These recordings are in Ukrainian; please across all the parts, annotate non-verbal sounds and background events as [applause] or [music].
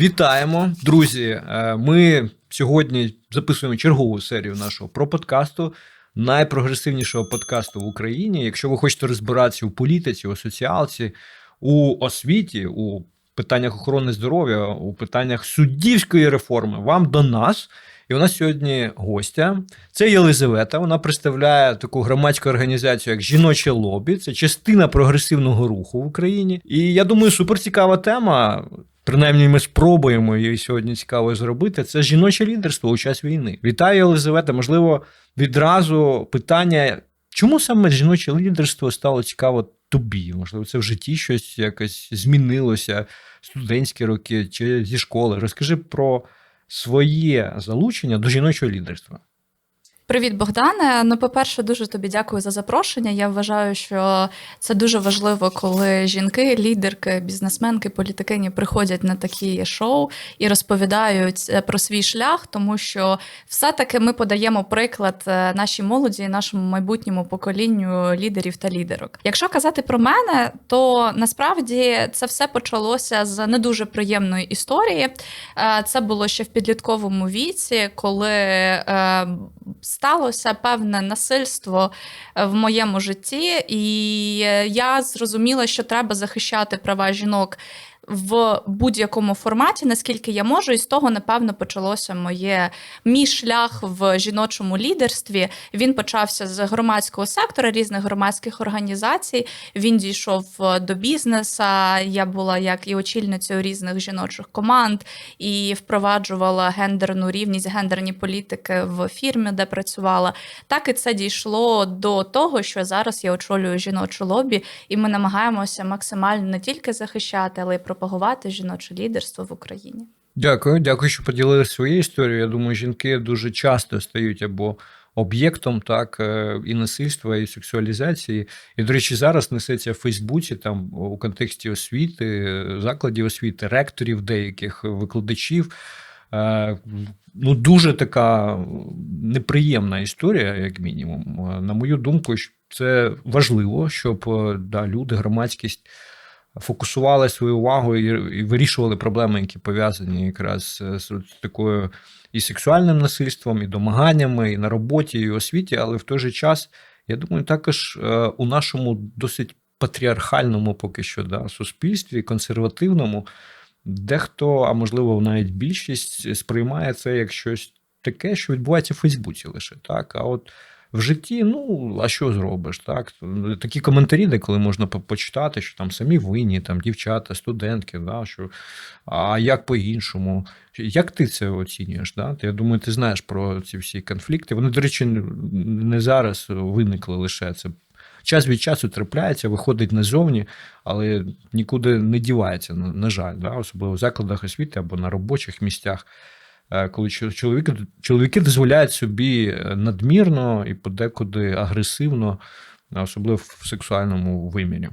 Вітаємо, друзі. Е, Ми сьогодні записуємо чергову серію нашого про подкасту, найпрогресивнішого подкасту в Україні. Якщо ви хочете розбиратися у політиці, у соціалці, у освіті, у питаннях охорони здоров'я, у питаннях суддівської реформи, вам до нас. І у нас сьогодні гостя. Це Єлизавета. Вона представляє таку громадську організацію, як жіноче лобі. Це частина прогресивного руху в Україні. І я думаю, суперцікава тема. Принаймні, ми спробуємо її сьогодні цікаво зробити. Це жіноче лідерство у час війни. Вітаю, Єлизавета. Можливо, відразу питання, чому саме жіноче лідерство стало цікаво тобі? Можливо, це в житті щось якось змінилося, студентські роки чи зі школи. Розкажи про своє залучення до жіночого лідерства. Привіт, Богдане. Ну, по-перше, дуже тобі дякую за запрошення. Я вважаю, що це дуже важливо, коли жінки, лідерки, бізнесменки, політикині приходять на такі шоу і розповідають е, про свій шлях, тому що все-таки ми подаємо приклад е, нашій молоді, нашому майбутньому поколінню лідерів та лідерок. Якщо казати про мене, то насправді це все почалося з не дуже приємної історії. Е, Це було ще в підлітковому віці, коли сталося певне насильство е, в моєму житті, і е, я зрозуміла, що треба захищати права жінок в будь-якому форматі, наскільки я можу, і з того, напевно, почалося моє мій шлях в жіночому лідерстві. Він почався з громадського сектора, різних громадських організацій. Він дійшов е, до бізнеса. Я була як і очільницею різних жіночих команд, і впроваджувала гендерну рівність, гендерні політики в фірмі, де працювала. Так і це дійшло до того, що зараз я очолюю жіночу лобі, і ми намагаємося максимально не тільки захищати, але й пропагувати жіноче лідерство в Україні. Дякую, дякую, що поділили свою історію. Я думаю, жінки дуже часто стають або об'єктом так е, і насильства, і сексуалізації. І, до речі, зараз несеться в Фейсбуці там у контексті освіти, закладів освіти, ректорів деяких викладачів. Е, ну, дуже така неприємна історія, як мінімум. На мою думку, це важливо, щоб да, люди, громадськість фокусували свою увагу і вирішували проблеми, які пов'язані якраз з такою і сексуальним насильством, і домаганнями, і на роботі, і освіті, але в той же час, я думаю, також е, у нашому досить патріархальному поки що да, суспільстві, консервативному, дехто, а можливо, навіть більшість сприймає це як щось таке, що відбувається в Фейсбуці лише так. А от в житті, ну а що зробиш? Так такі коментарі, де коли можна почитати, що там самі винні, там дівчата, студентки, да, що а як по-іншому? Як ти це оцінюєш? Да? Я думаю, ти знаєш про ці всі конфлікти. Вони, до речі, не зараз виникли лише це. Час від часу трапляється, виходить назовні, але нікуди не дівається, на жаль, да? особливо в закладах освіти або на робочих місцях. Е, коли чоловіки чоловіки дозволяють собі е, надмірно і подекуди агресивно, особливо в сексуальному вимірі.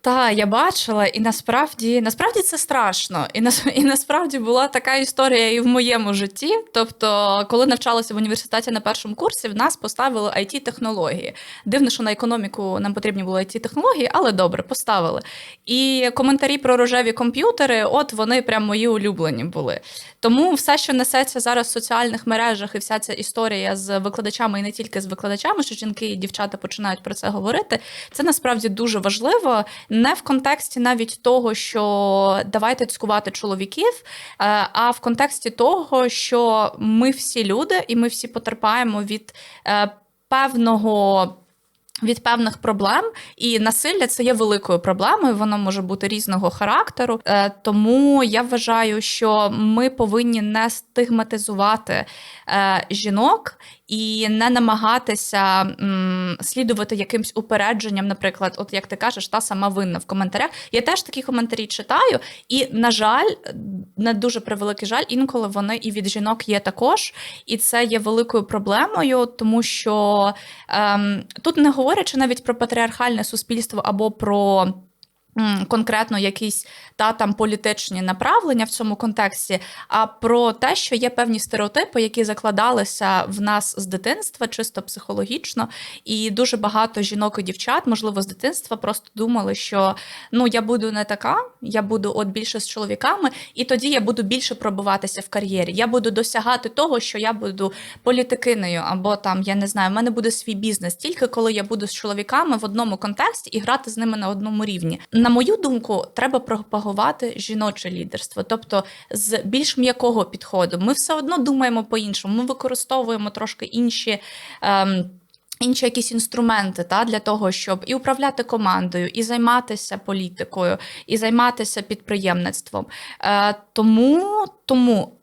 Та, я бачила, і насправді насправді це страшно. І на, і насправді була така історія і в моєму житті. Тобто, коли навчалася в університеті на першому курсі, в нас поставили it технології Дивно, що на економіку нам потрібні були it технології але добре, поставили. І коментарі про рожеві комп'ютери, от вони прям мої улюблені були. Тому все, що несеться зараз в соціальних мережах, і вся ця історія з викладачами, і не тільки з викладачами, що жінки і дівчата починають про це говорити, це насправді дуже важливо не в контексті навіть того, що давайте цькувати чоловіків, е, а в контексті того, що ми всі люди, і ми всі потерпаємо від е, певного. Від певних проблем і насилля це є великою проблемою. Воно може бути різного характеру. Е, тому я вважаю, що ми повинні не стигматизувати жінок і не намагатися м, слідувати якимсь упередженням, наприклад, от як ти кажеш, та сама винна в коментарях. Я теж такі коментарі читаю, і, на жаль, не дуже превеликий жаль, інколи вони і від жінок є також. І це є великою проблемою, тому що ем, тут не говорячи навіть про патріархальне суспільство або про. Конкретно якісь та там політичні направлення в цьому контексті, а про те, що є певні стереотипи, які закладалися в нас з дитинства, чисто психологічно, і дуже багато жінок і дівчат, можливо, з дитинства просто думали, що ну я буду не така, я буду от більше з чоловіками, і тоді я буду більше пробиватися в кар'єрі. Я буду досягати того, що я буду політикиною, або там я не знаю, в мене буде свій бізнес, тільки коли я буду з чоловіками в одному контексті і грати з ними на одному рівні. На мою думку, треба пропагувати жіноче лідерство, тобто з більш м'якого підходу. Ми все одно думаємо по-іншому. Ми використовуємо трошки інші. Ем, Інші якісь інструменти та для того, щоб і управляти командою, і займатися політикою, і займатися підприємництвом. Е, тому, тому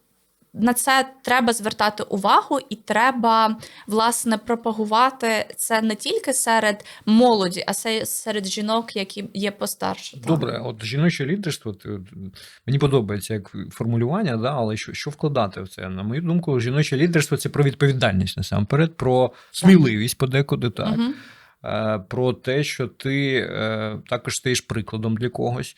на це треба звертати увагу, і треба власне пропагувати це не тільки серед молоді, а се- серед жінок, які є постарше. та. Добре, от жіноче лідерство, ти- мені подобається як формулювання, да, але що, що вкладати в це? На мою думку, жіноче лідерство це про відповідальність насамперед, про сміливість подекуди, так. Е, про те, що ти е, також стаєш прикладом для когось.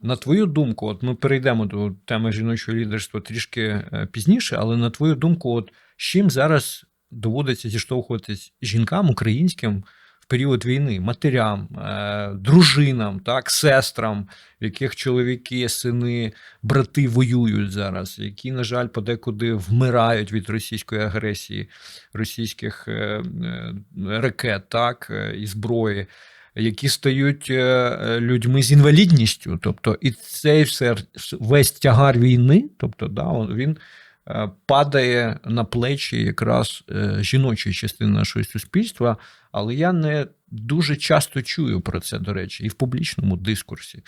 На твою думку, от ми перейдемо до теми жіночого лідерства трішки е, пізніше, але на твою думку, от з чим зараз доводиться зіштовхуватись жінкам українським в період війни, матерям, е, дружинам, так, сестрам, в яких чоловіки, сини, брати воюють зараз, які, на жаль, подекуди вмирають від російської агресії, російських е, ракет, так, і зброї. Які стають е, е, людьми з інвалідністю, тобто і цей все весь тягар війни, тобто да, він е, падає на плечі якраз жіночої частини нашого суспільства, але я не дуже часто чую про це, до речі, і в публічному дискурсі.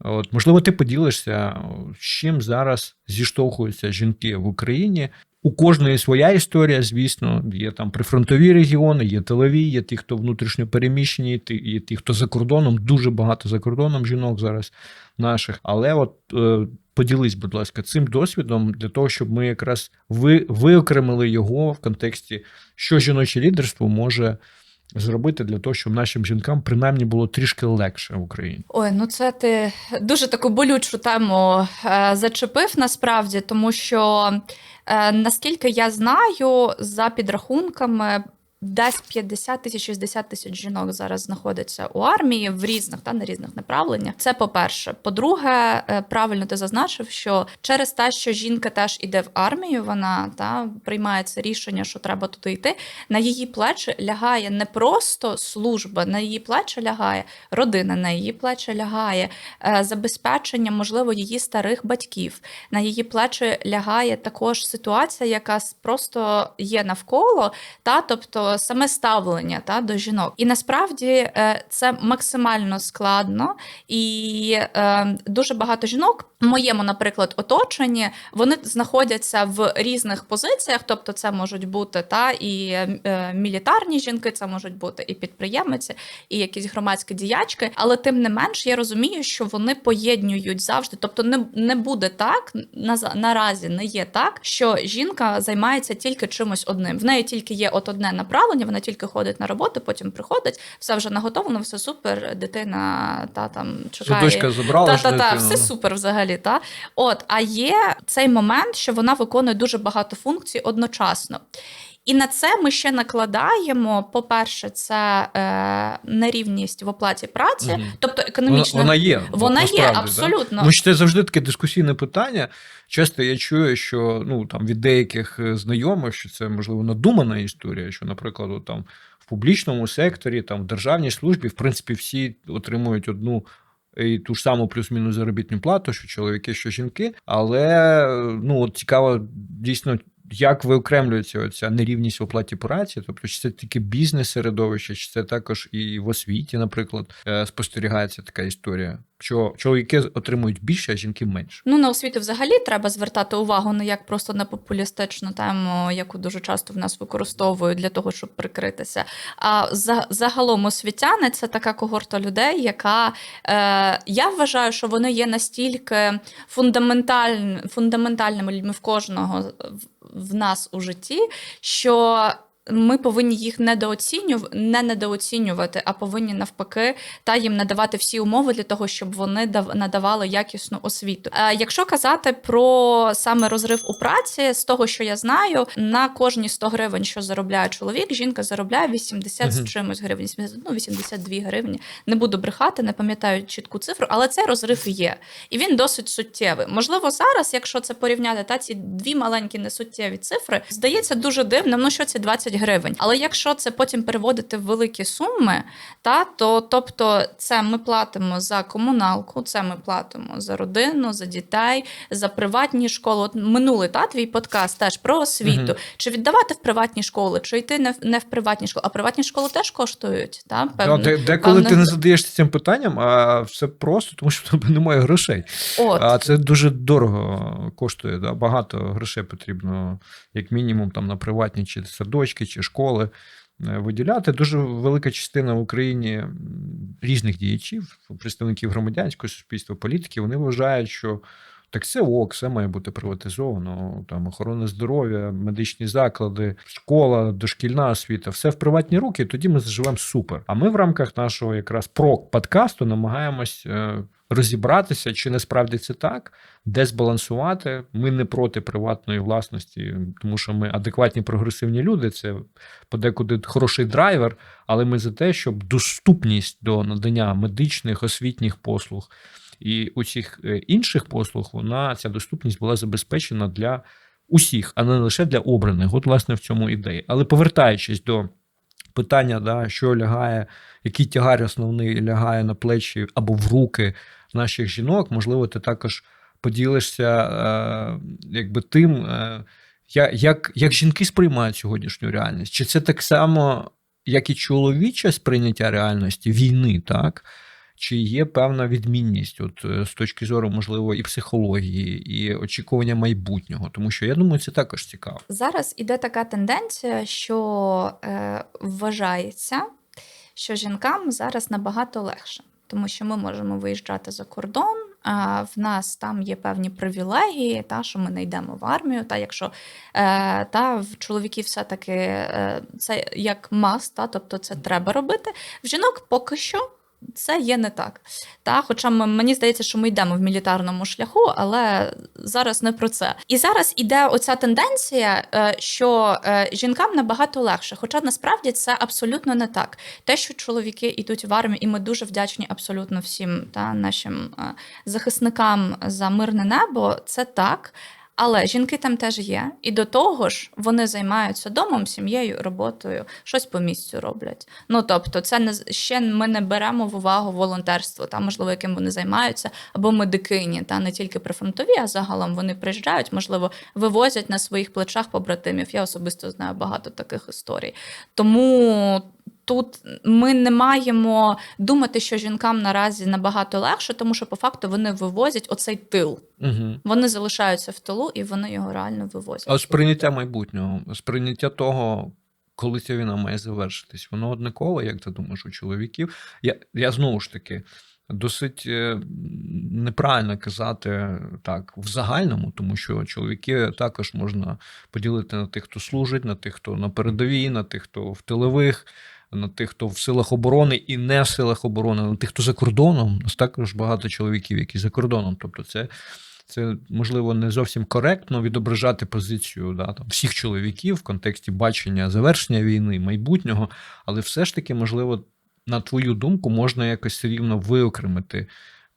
От, можливо, ти поділишся, з чим зараз зіштовхуються жінки в Україні. У кожної своя історія, звісно, є там прифронтові регіони, є тилові, є ті, хто внутрішньо переміщені, є ті, хто за кордоном. Дуже багато за кордоном жінок зараз наших. Але от е, поділись, будь ласка, цим досвідом для того, щоб ми якраз ви, виокремили його в контексті, що жіноче лідерство може зробити для того, щоб нашим жінкам принаймні було трішки легше в Україні. Ой, ну це ти дуже таку болючу тему е, зачепив насправді, тому що е, наскільки я знаю, за підрахунками. Десь 50 тисяч 60 тисяч жінок зараз знаходиться у армії в різних та на різних направленнях. Це по-перше. По-друге, е, правильно ти зазначив, що через те, що жінка теж іде в армію, вона та приймає це рішення, що треба туди йти. На її плечі лягає не просто служба, на її плечі лягає родина, на її плечі лягає е, забезпечення, можливо, її старих батьків. На її плечі лягає також ситуація, яка просто є навколо, та тобто саме ставлення та до жінок. І насправді е, це максимально складно, і е, дуже багато жінок в моєму, наприклад, оточенні вони знаходяться в різних позиціях, тобто це можуть бути та і е, мілітарні жінки, це можуть бути і підприємиці, і якісь громадські діячки. Але тим не менш, я розумію, що вони поєднують завжди. Тобто, не, не буде так на, наразі не є так, що жінка займається тільки чимось одним. В неї тільки є от одне направлення, вона тільки ходить на роботу, потім приходить, все вже наготовлено, все супер. Дитина та там чекає. Дочка забрала Та, ж та, та, все ну. супер взагалі. Та? От, а є цей момент, що вона виконує дуже багато функцій одночасно. І на це ми ще накладаємо. По-перше, це е, нерівність в оплаті праці, Мгм. тобто економічна вона є. Вона є, насправді, да? абсолютно. Тому це завжди таке дискусійне питання. Часто я чую, що ну там від деяких е, знайомих, що це можливо надумана історія, що, наприклад, от, там в публічному секторі, там в державній службі, в принципі, всі отримують одну. І ту ж саму плюс-мінус заробітну плату, що чоловіки, що жінки. Але е, ну от цікаво дійсно, як виокремлюється оця нерівність в оплаті праці, тобто чи це тільки бізнес-середовище, чи це також і в освіті, наприклад, е, спостерігається така історія, що чоловіки отримують більше, а жінки менше. Ну, на освіту взагалі треба звертати увагу не як просто на популістичну тему, яку дуже часто в нас використовують для того, щоб прикритися. А за, загалом освітяни це така когорта людей, яка е, я вважаю, що вони є настільки фундаменталь, фундаментальними людьми в кожного в- нас у житті, що ми повинні їх недооцінювати, не недооцінювати, а повинні навпаки та їм надавати всі умови для того, щоб вони дав- надавали якісну освіту. Е, якщо казати про саме розрив у праці, з того, що я знаю, на кожні 100 гривень, що заробляє чоловік, жінка заробляє 80 з чимось гривень, 80, ну 82 гривні. Не буду брехати, не пам'ятаю чітку цифру, але цей розрив є, і він досить суттєвий. Можливо, зараз, якщо це порівняти, та ці дві маленькі несуттєві цифри, здається дуже дивним. Ну що це 20 гривень. Але якщо це потім переводити в великі суми, та то тобто, це ми платимо за комуналку, це ми платимо за родину, за дітей, за приватні школи. От минулий та твій подкаст теж про освіту. Мгм. Чи віддавати в приватні школи, чи йти не в не в приватні школи? А приватні школи теж коштують, та Да, певно. де, деколи певно- ти не задаєшся цим питанням, а все просто, тому що в тебе немає грошей. От. А це дуже дорого коштує. Да? Багато грошей потрібно, як мінімум, там на приватні чи садочки, чи школи е, виділяти. Дуже велика частина в Україні різних діячів, представників громадянського суспільства, політиків, вони вважають, що. Так це ок, все має бути приватизовано. Там охорона здоров'я, медичні заклади, школа, дошкільна освіта, все в приватні руки. Тоді ми заживемо супер. А ми в рамках нашого якраз прок подкасту намагаємось е, розібратися, чи насправді це так, де збалансувати. Ми не проти приватної власності, тому що ми адекватні прогресивні люди. Це подекуди хороший драйвер, але ми за те, щоб доступність до надання медичних освітніх послуг і усіх е, інших послуг, вона ця доступність була забезпечена для усіх, а не лише для обраних. От, власне, в цьому ідеї. Але повертаючись до питання, да, що лягає, який тягар основний лягає на плечі або в руки наших жінок, можливо, ти також поділишся е, якби тим, е, як, як жінки сприймають сьогоднішню реальність. Чи це так само, як і чоловіче сприйняття реальності війни, так? Чи є певна відмінність от, е, з точки зору, можливо, і психології, і очікування майбутнього? Тому що я думаю, це також цікаво. Зараз іде така тенденція, що е, вважається, що жінкам зараз набагато легше, тому що ми можемо виїжджати за кордон. А в нас там є певні привілегії, та що ми не йдемо в армію. Та якщо е, та в чоловіків все-таки е, це як мас, та тобто це треба робити. В жінок поки що це є не так. Та, хоча мені здається, що ми йдемо в мілітарному шляху, але зараз не про це. І зараз іде оця тенденція, е, що е, жінкам набагато легше. Хоча насправді це абсолютно не так. Те, що чоловіки йдуть в армію, і ми дуже вдячні абсолютно всім та нашим е, захисникам за мирне небо, це так. Але жінки там теж є, і до того ж вони займаються домом, сім'єю, роботою, щось по місцю роблять. Ну тобто, це не ще ми не беремо в увагу волонтерство, та можливо, яким вони займаються, або медикині, та не тільки прифронтові, а загалом вони приїжджають, можливо, вивозять на своїх плечах побратимів. Я особисто знаю багато таких історій. Тому. Тут ми не маємо думати, що жінкам наразі набагато легше, тому що по факту вони вивозять оцей тил. Угу. Вони залишаються в тилу і вони його реально вивозять. А сприйняття майбутнього, сприйняття того, коли ця війна має завершитись, воно однакове, як ти думаєш, у чоловіків. Я, я знову ж таки досить е, неправильно казати так в загальному, тому що чоловіки також можна поділити на тих, хто служить, на тих, хто на передовій, на тих, хто в тилових. На тих, хто в силах оборони і не в силах оборони, на тих, хто за кордоном, у нас також багато чоловіків, які за кордоном. Тобто, це це можливо не зовсім коректно відображати позицію да, там, всіх чоловіків в контексті бачення завершення війни, майбутнього, але все ж таки, можливо, на твою думку, можна якось рівно виокремити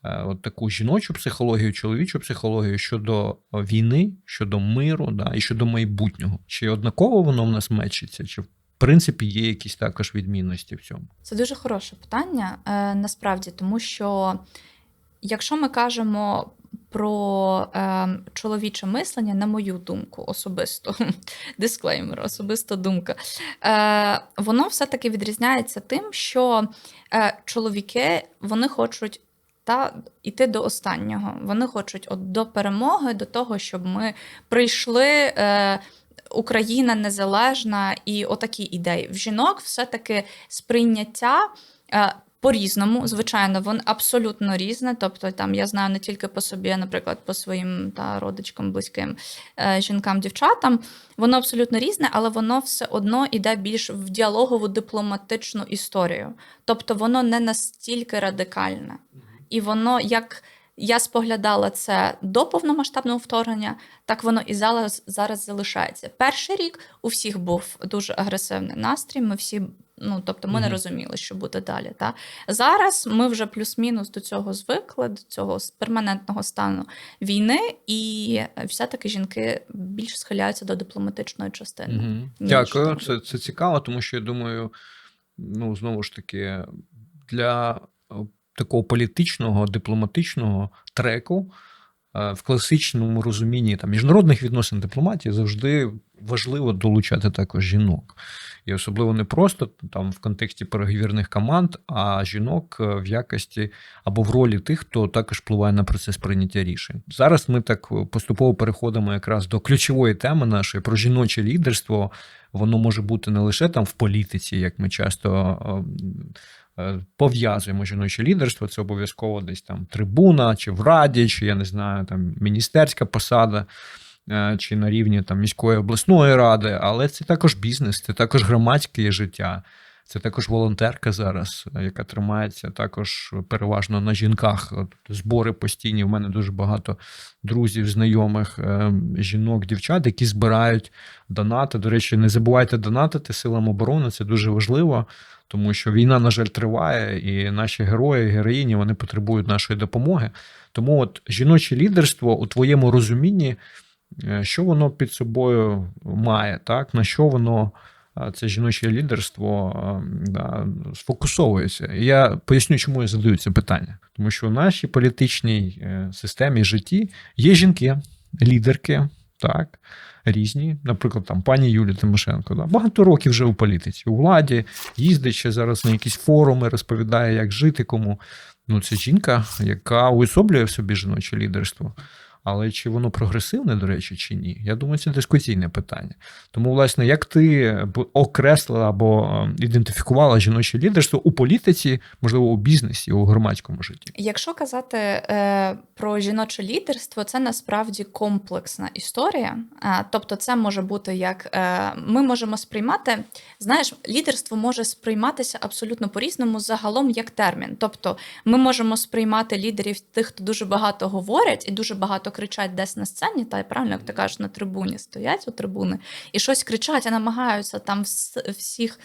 е, от таку жіночу психологію, чоловічу психологію щодо війни, щодо миру, да, і щодо майбутнього. Чи однаково воно в нас мечиться, чи принципі є якісь також відмінності в цьому? Це дуже хороше питання, е, насправді, тому що якщо ми кажемо про е, чоловіче мислення, на мою думку, особисто [laughs] дисклеймер, особиста думка, е, воно все-таки відрізняється тим, що чоловіки вони хочуть. Та йти до останнього. Вони хочуть от до перемоги, до того, щоб ми прийшли. Е, Україна незалежна і отакі ідеї. В жінок все-таки сприйняття. е, По-різному, звичайно, воно абсолютно різне. Тобто, там я знаю не тільки по собі, а, наприклад, по своїм та родичкам, близьким е, жінкам, дівчатам. Воно абсолютно різне, але воно все одно йде більш в діалогову дипломатичну історію. Тобто, воно не настільки радикальне. І воно як. Я споглядала це до повномасштабного вторгнення, так воно і зараз, зараз залишається. Перший рік у всіх був дуже агресивний настрій. Ми всі, ну тобто, ми не розуміли, що буде далі. Та зараз ми вже плюс-мінус до цього звикли, до цього перманентного стану війни, і все-таки жінки більш схиляються до дипломатичної частини. Мгм. ніж Дякую, це, це цікаво, тому що я думаю, ну знову ж таки, для такого політичного, дипломатичного треку е, в класичному розумінні там, міжнародних відносин дипломатії завжди важливо долучати також жінок. І особливо не просто там в контексті переговірних команд, а жінок е, в якості або в ролі тих, хто також впливає на процес прийняття рішень. Зараз ми так е, поступово переходимо якраз до ключової теми нашої про жіноче лідерство. Воно може бути не лише там в політиці, як ми часто пов'язуємо жіноче лідерство. Це обов'язково десь там трибуна, чи в раді, чи я не знаю, там міністерська посада. е, Чи на рівні там міської обласної ради, але це також бізнес, це також громадське життя, це також волонтерка зараз, е, яка тримається також переважно на жінках. От Збори постійні. У мене дуже багато друзів, знайомих, е, жінок, дівчат, які збирають донати. До речі, не забувайте донатити силам оборони. Це дуже важливо, тому що війна, на жаль, триває, і наші герої, героїні вони потребують нашої допомоги. Тому, от жіноче лідерство у твоєму розумінні, е, що воно під собою має, так на що воно. е, Це жіноче лідерство е, да, сфокусовується. Я поясню, чому я задаю це питання. Тому що в нашій політичній системі житті є жінки, лідерки, так, різні. Наприклад, там пані Юлія Тимошенко. Да, багато років вже у політиці, у владі, їздить ще зараз на якісь форуми, розповідає, як жити кому. Ну, це жінка, яка уособлює в собі жіноче лідерство. Але чи воно прогресивне, до речі, чи ні? Я думаю, це дискусійне питання. Тому, власне, як ти окреслила або е, ідентифікувала жіноче лідерство у політиці, можливо, у бізнесі, у громадському житті? Якщо казати е, про жіноче лідерство, це насправді комплексна історія. Е, тобто, це може бути як е, ми можемо сприймати, знаєш, лідерство може сприйматися абсолютно по-різному загалом як термін. Тобто, ми можемо сприймати лідерів тих, хто дуже багато говорять і дуже багато кричать десь на сцені, та правильно, як ти кажеш, на трибуні стоять у трибуни і щось кричать, і намагаються там вс- всіх.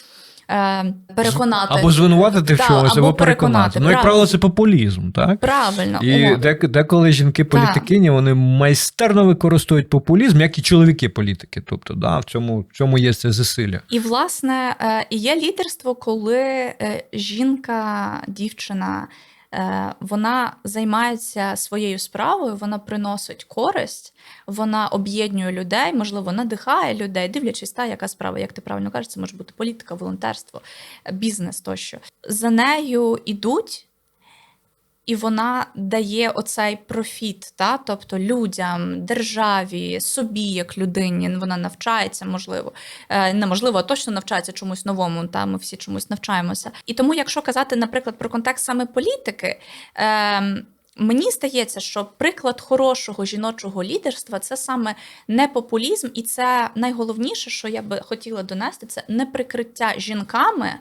е, Переконати Або звинуватити в Так, чомусь, або або переконати. переконати, Ну, як правило, це популізм, так? правильно І дек- деколи жінки-політикині вони майстерно використовують популізм, як і чоловіки-політики. Тобто, да, в цьому, в цьому є це засилля. І власне е, є лідерство, коли е, жінка, дівчина. Е, Вона займається своєю справою, вона приносить користь, вона об'єднує людей, можливо, надихає людей, дивлячись, та яка справа, як ти правильно кажеш, це може бути політика, волонтерство, бізнес тощо. За нею ідуть, і вона дає оцей профіт, та? тобто людям, державі, собі як людині. Вона навчається, можливо, Е, неможливо, а точно навчається чомусь новому. Та ми всі чомусь навчаємося. І тому, якщо казати, наприклад, про контекст саме політики. Е, Мені здається, що приклад хорошого жіночого лідерства це саме не популізм, і це найголовніше, що я би хотіла донести, це не прикриття жінками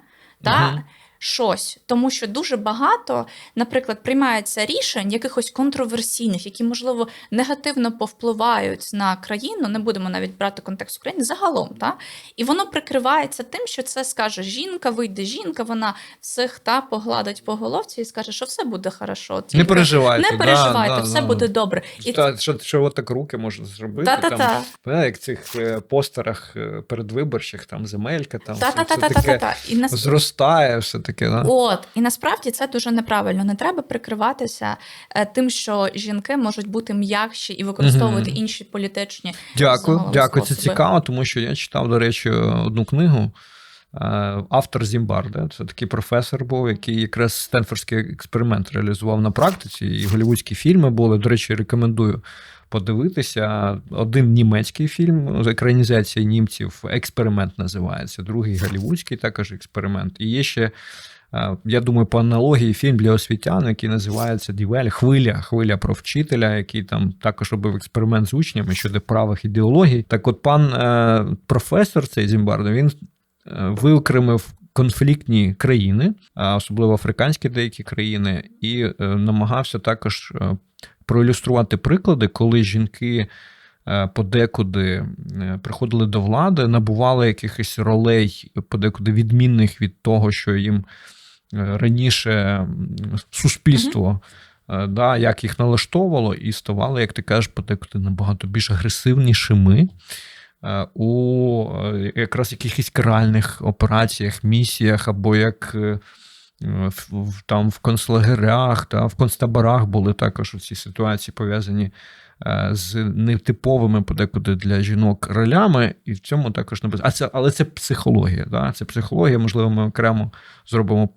та. Щось, тому що дуже багато, наприклад, приймається рішень якихось контроверсійних, які можливо негативно повпливають на країну. Не будемо навіть брати контекст України загалом, та і воно прикривається тим, що це скаже жінка, вийде жінка, вона всіх та погладить по головці і скаже, що все буде хорошо. Не переживайте. не переживайте, да, все да. буде добре. І Та, що, що отак руки можна зробити. Та-та-та. Там, як цих е, постерах е, передвиборчих, там земелька, там все, все таке Та-та-та-та-та-та. І нас зростає, все таке. Да? От і насправді це дуже неправильно. Не треба прикриватися е, тим, що жінки можуть бути м'якші і використовувати Мгм. інші політичні. Дякую, дякую. Це цікаво, тому що я читав, до речі, одну книгу. е, Автор Зімбарде, це такий професор був, який якраз Стенфордський експеримент реалізував на практиці, і голівудські фільми були. До речі, рекомендую подивитися. Один німецький фільм з екранізації німців, експеримент називається, другий голівудський також експеримент. І є ще Е, Я думаю, по аналогії фільм для освітян, який називається Дівель Хвиля, хвиля про вчителя, який там також робив експеримент з учнями щодо правих ідеологій. Так, от пан е, професор цей Зімбардо, він е, виокремив конфліктні країни, особливо африканські деякі країни, і намагався також проілюструвати приклади, коли жінки е, подекуди е, приходили до влади, набували якихось ролей, подекуди відмінних від того, що їм е, раніше суспільство. Да, як їх налаштовувало, і ставали, як ти кажеш, подекуди набагато більш агресивнішими у якраз якихось каральних операціях, місіях, або як в, там в концлагерях, та, в концтаборах були також ці ситуації пов'язані е, з нетиповими подекуди для жінок ролями, і в цьому також написано. а це, але це психологія. Да? Це психологія, можливо, ми окремо зробимо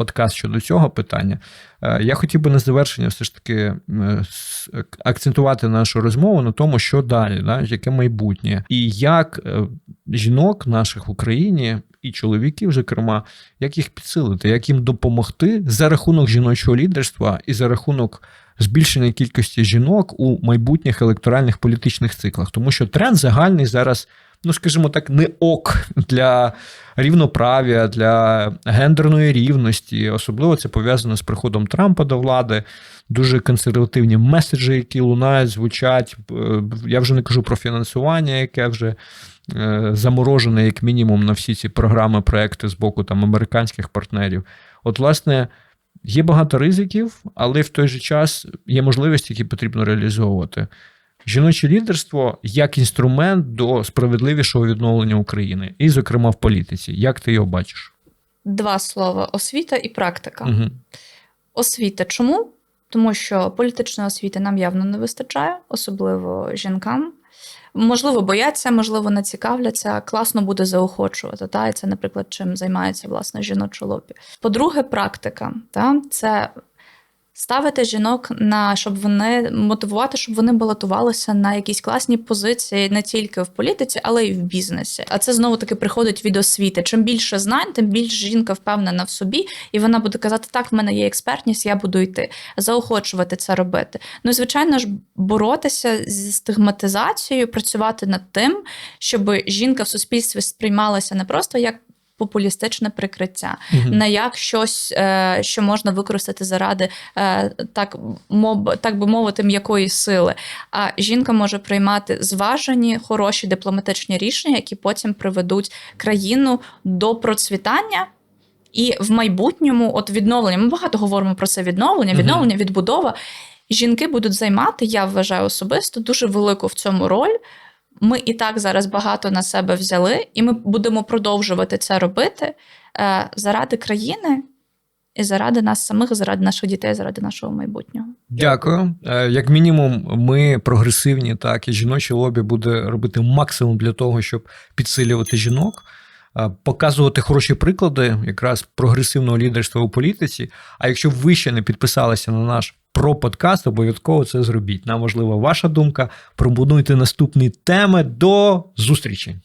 подкаст щодо цього питання. Е, Я хотів би на завершення все ж таки е, акцентувати нашу розмову на тому, що далі, да? яке майбутнє, і як е, жінок наших в Україні і чоловіків, зокрема, як їх підсилити, як їм допомогти за рахунок жіночого лідерства і за рахунок збільшення кількості жінок у майбутніх електоральних політичних циклах, тому що тренд загальний зараз. Ну, скажімо так, не ок для рівноправ'я, для гендерної рівності. Особливо це пов'язано з приходом Трампа до влади. Дуже консервативні меседжі, які лунають, звучать. Е, Я вже не кажу про фінансування, яке вже е, заморожене, як мінімум, на всі ці програми, проекти з боку там американських партнерів. От, власне, є багато ризиків, але в той же час є можливості, які потрібно реалізовувати. Жіноче лідерство як інструмент до справедливішого відновлення України, і, зокрема, в політиці. Як ти його бачиш? Два слова: освіта і практика. Угу. Освіта. Чому? Тому що політичної освіти нам явно не вистачає, особливо жінкам. Можливо, бояться, можливо, не цікавляться. Класно буде заохочувати. Та? І це, наприклад, чим займається власне жіноче лобі. По-друге, практика. Та? Це ставити жінок на щоб вони мотивувати, щоб вони балотувалися на якісь класні позиції не тільки в політиці, але й в бізнесі. А це знову таки приходить від освіти. Чим більше знань, тим більше жінка впевнена в собі, і вона буде казати: так, в мене є експертність, я буду йти, заохочувати це робити. Ну звичайно ж, боротися зі стигматизацією, працювати над тим, щоб жінка в суспільстві сприймалася не просто як. Популістичне прикриття, не як щось, е, що можна використати заради е, так, моб, так би мовити, м'якої сили. А жінка може приймати зважені, хороші дипломатичні рішення, які потім приведуть країну до процвітання. І в майбутньому, от відновлення, ми багато говоримо про це відновлення, відновлення, відбудова. Жінки будуть займати, я вважаю особисто, дуже велику в цьому роль. Ми і так зараз багато на себе взяли, і ми будемо продовжувати це робити е, заради країни і заради нас самих, заради наших дітей, заради нашого майбутнього. Дякую. Е, Як мінімум, ми прогресивні, так і жіноче лобі буде робити максимум для того, щоб підсилювати жінок, показувати хороші приклади якраз прогресивного лідерства у політиці. А якщо ви ще не підписалися на наш про подкаст, обов'язково це зробіть. Нам важлива ваша думка. Пропонуйте наступні теми. До зустрічі!